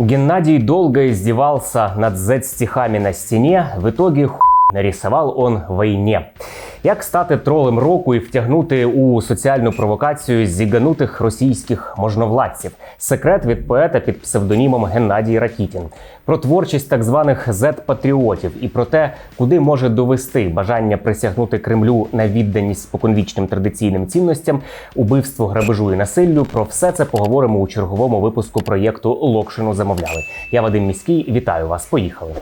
Геннадий долго издевался над Z-стихами на стене. В итоге ху... нарисував он війні. Як стати тролем року і втягнути у соціальну провокацію зіганутих російських можновладців? Секрет від поета під псевдонімом Геннадій Ракітін. Про творчість так званих Z-патріотів і про те, куди може довести бажання присягнути Кремлю на відданість споконвічним традиційним цінностям, убивству, грабежу і насиллю. Про все це поговоримо у черговому випуску проєкту Локшину замовляли. Я Вадим Міський. Вітаю вас. Поїхали.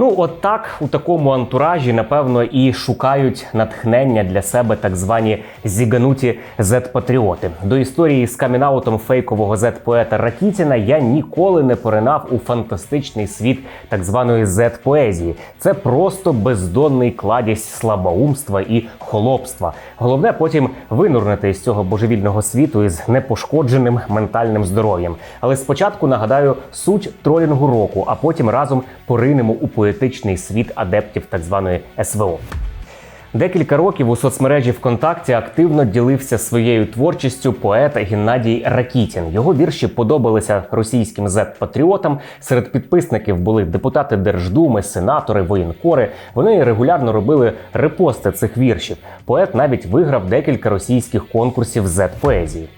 Ну, от так у такому антуражі, напевно, і шукають натхнення для себе так звані зігануті зет-патріоти. До історії з камінаутом фейкового зет-поета Ракітіна я ніколи не поринав у фантастичний світ так званої зет-поезії. Це просто бездонний кладість слабоумства і холопства. Головне потім винурнути з цього божевільного світу із непошкодженим ментальним здоров'ям. Але спочатку нагадаю суть тролінгу року, а потім разом поринемо у поетичний світ адептів так званої СВО. Декілька років у соцмережі ВКонтакті активно ділився своєю творчістю поет Геннадій Ракітін. Його вірші подобалися російським зет-патріотам. Серед підписників були депутати Держдуми, сенатори, воєнкори. Вони регулярно робили репости цих віршів. Поет навіть виграв декілька російських конкурсів зет-поезії.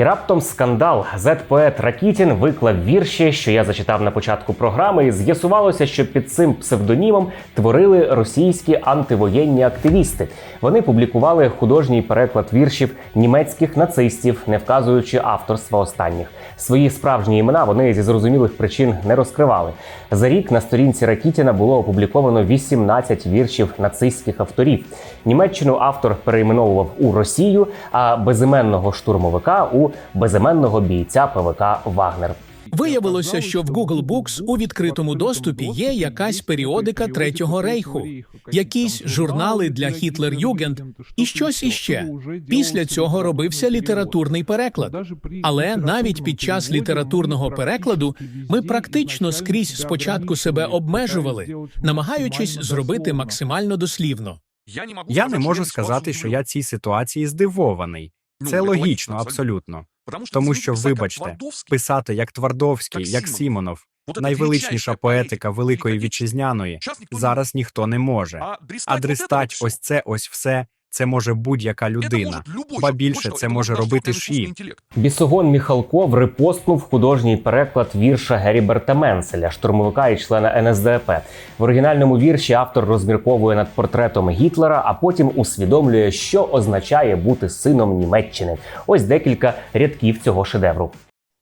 І раптом скандал. Зет-поет Ракітін виклав вірші, що я зачитав на початку програми, і з'ясувалося, що під цим псевдонімом творили російські антивоєнні активісти. Вони публікували художній переклад віршів німецьких нацистів, не вказуючи авторства останніх. Свої справжні імена вони зі зрозумілих причин не розкривали. За рік на сторінці Ракітіна було опубліковано 18 віршів нацистських авторів. Німеччину автор перейменовував у Росію, а безіменного штурмовика у безіменного бійця ПВК Вагнер. Виявилося, що в Google Books у відкритому доступі є якась періодика Третього рейху, якісь журнали для Гітлер-Югенд і щось іще. Після цього робився літературний переклад. Але навіть під час літературного перекладу ми практично скрізь спочатку себе обмежували, намагаючись зробити максимально дослівно. Я не можу сказати, що я цій ситуації здивований. Це логічно, абсолютно. Тому що, вибачте, писати як Твардовський, як Сімонов, найвеличніша поетика великої вітчизняної, зараз ніхто не може. А дристать ось це ось все. Це може будь-яка людина, ба більше це може робити ші. Бісогон Міхалков репостнув художній переклад вірша Геріберта Менселя, штурмовика і члена НСДАП. В оригінальному вірші автор розмірковує над портретом Гітлера, а потім усвідомлює, що означає бути сином Німеччини. Ось декілька рядків цього шедевру.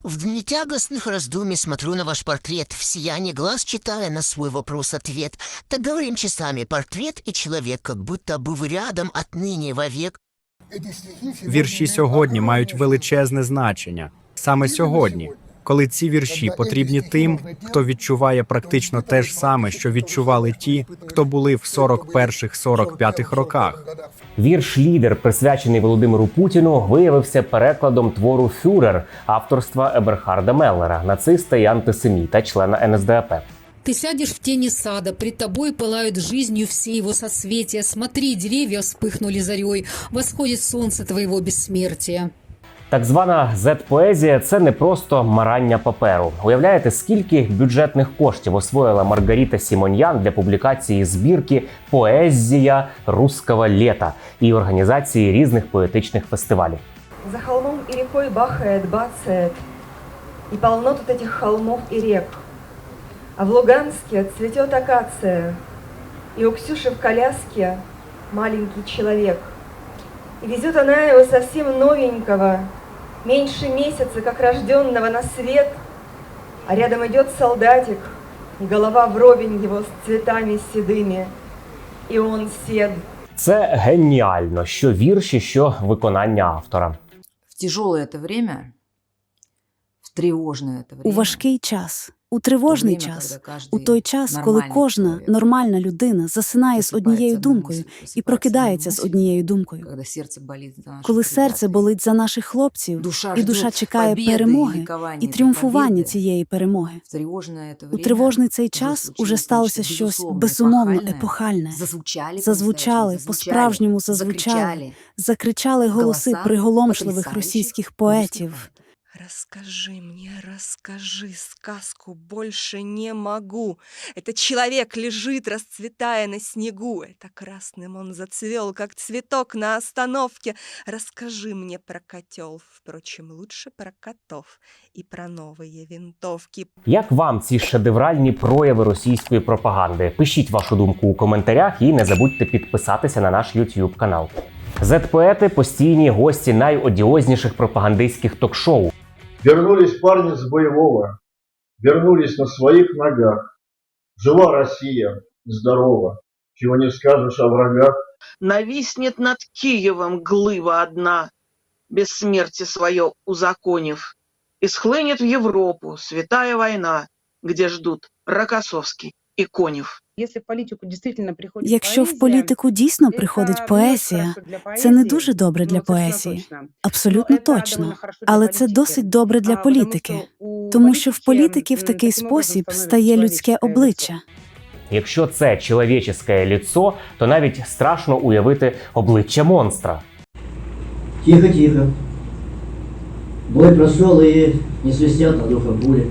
В дни тягостных раздумий смотрю на ваш портрет, в сиянии глаз читая на свой вопрос-ответ. Так говорим часами портрет и человек, как будто бы вы рядом отныне вовек. Вірші сьогодні мають величезне значення саме сьогодні, коли ці вірші потрібні тим, хто відчуває практично те ж саме, що відчували ті, хто були в 41-45 роках. Вірш Лідер, присвячений Володимиру Путіну, виявився перекладом твору Фюрер авторства Еберхарда Меллера, нациста і антисеміта, члена НСДАП. Ты сядешь в тени сада, пред тобой пылают жизнью все его соцветия. Смотри, деревья вспыхнули зарей, восходит солнце твоего бессмертия. Так звана Z-поезія – це не просто марання паперу. Уявляєте, скільки бюджетних коштів освоїла Маргарита Сімоньян для публікації збірки Поезія русского літа і організації різних поетичних фестивалів. За холмом и рекой бахает, бацает, И полно тут этих холмов и рек. А в Луганске цветет акация, И у Ксюши в коляске маленький человек. И везет она его совсем новенького, Меньше месяца, как рожденного на свет, А рядом идет солдатик, И голова вровень его с цветами седыми, И он сед. Це геніально, що вірші, що виконання автора. в тяжелое это время в тревожное это У время, важкий час, у тривожний время, час, когда каждый у той час, коли нормальний кожна чоловік нормальна людина засинає з однією просипається на думкою мислі, і прокидається з просипається на однією думкою. когда сердце болит за наших Коли серце ребят, болить за наших хлопців, душа і душа ждет чекає победы перемоги ликования і этой тріумфування победы, цієї перемоги. в тревожное это У время тривожний цей уже час случилось уже сталося нечто щось безусловно безумовно епохальне. епохальне. Зазвучали, Зазвучали, по-настоящему по-справжньому зазвучали. закричали. Закричали голоси Голоса приголомшливих потрясающих російських русских поетів. поэтов. Расскажи мне, расскажи сказку, больше не могу. Этот человек лежит, расцветая на снегу. Это красным он зацвел, как цветок на остановке. Расскажи мне про котел, впрочем, лучше про котов и про новые винтовки. Як вам ці шедевральні прояви російської пропаганди? Пишіть вашу думку у коментарях і не забудьте підписатися на наш YouTube канал. Зет-поети постійні гості найодіозніших пропагандистських ток-шоу. Вернулись парни с боевого, вернулись на своих ногах. Жива Россия, здорова, чего не скажешь о врагах. Нависнет над Киевом глыва одна, бессмертие свое узаконив, и схлынет в Европу святая война, где ждут Рокоссовский и Конев. Если в політику дійсно приходить Якщо в політику дійсно приходить поезія, це не дуже добре для поезії. Абсолютно точно. Але це досить добре для політики, тому що в політики в такий спосіб стає людське обличчя. Якщо це чоловічеське ліцо, то навіть страшно уявити обличчя монстра. Тихо, тихо. Бой прошел и не свистят над ухом пули.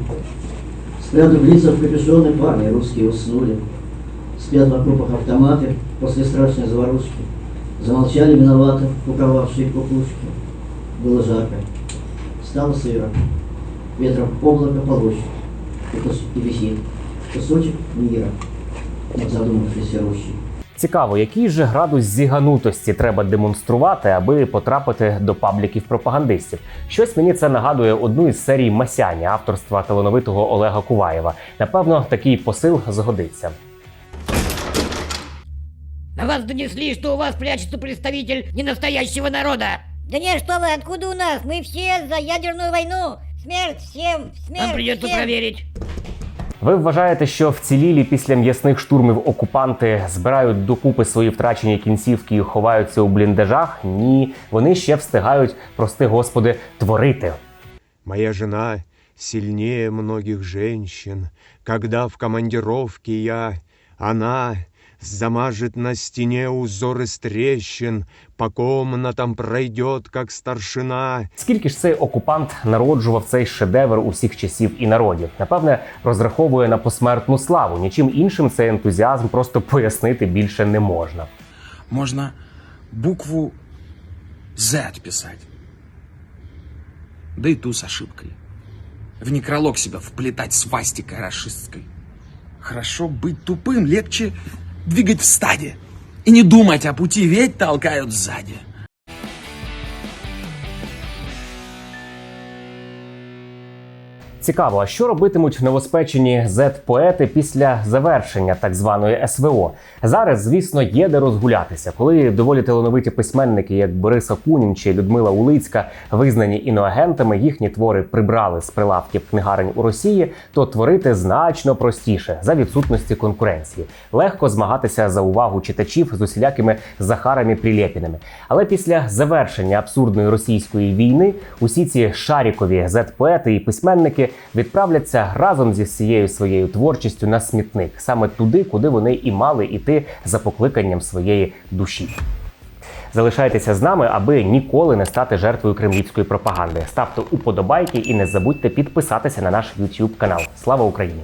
Спрятав лица в капюшоны, парни русские уснули Спят в окопах автоматы после страшной заварушки. Замолчали виновато куковавшие кукушки. Было жарко. Стало сыро. Ветром облако полощет. И, кус- и висит кусочек мира над задумавшейся рощей. Цікаво, який же градус зіганутості треба демонструвати, аби потрапити до пабліків пропагандистів. Щось мені це нагадує одну із серій Масяня авторства талановитого Олега Куваєва. Напевно, такий посил згодиться. На вас донесли, что у вас прячется представитель ненастоящего народа. Да нет, что вы, откуда у нас? Мы все за ядерную войну. Смерть всем, смерть Нам придется всем. проверить. Ви вважаєте, що вцілілі після м'ясних штурмів окупанти збирають докупи свої втрачені кінцівки і ховаються у бліндажах? Ні, вони ще встигають, прости господи, творити. Моя жена сильнее многих женщин. Когда в командировке я, она замажет на стене узор из трещин, по комнатам пройдет, как старшина. Скільки ж цей окупант народжував цей шедевр усіх часів і народів? Напевне, розраховує на посмертну славу. Нічим іншим цей ентузіазм просто пояснити більше не можна. Можно букву Z писать. Да и ту с ошибкой. В некролог себя вплетать свастикой расистской. Хорошо быть тупым, легче двигать в стаде. И не думать о пути, ведь толкают сзади. Цікаво, а що робитимуть новоспечені зет-поети після завершення так званої СВО? Зараз, звісно, є де розгулятися. Коли доволі талановиті письменники, як Борис Акунін чи Людмила Улицька, визнані іноагентами, їхні твори прибрали з прилавків книгарень у Росії, то творити значно простіше за відсутності конкуренції. Легко змагатися за увагу читачів з усілякими Захарами Прилєпіними. Але після завершення абсурдної російської війни усі ці шарікові зет-поети і письменники відправляться разом зі всією своєю творчістю на смітник, саме туди, куди вони і мали іти за покликанням своєї душі. Залишайтеся з нами, аби ніколи не стати жертвою кремлівської пропаганди. Ставте уподобайки і не забудьте підписатися на наш YouTube канал. Слава Україні!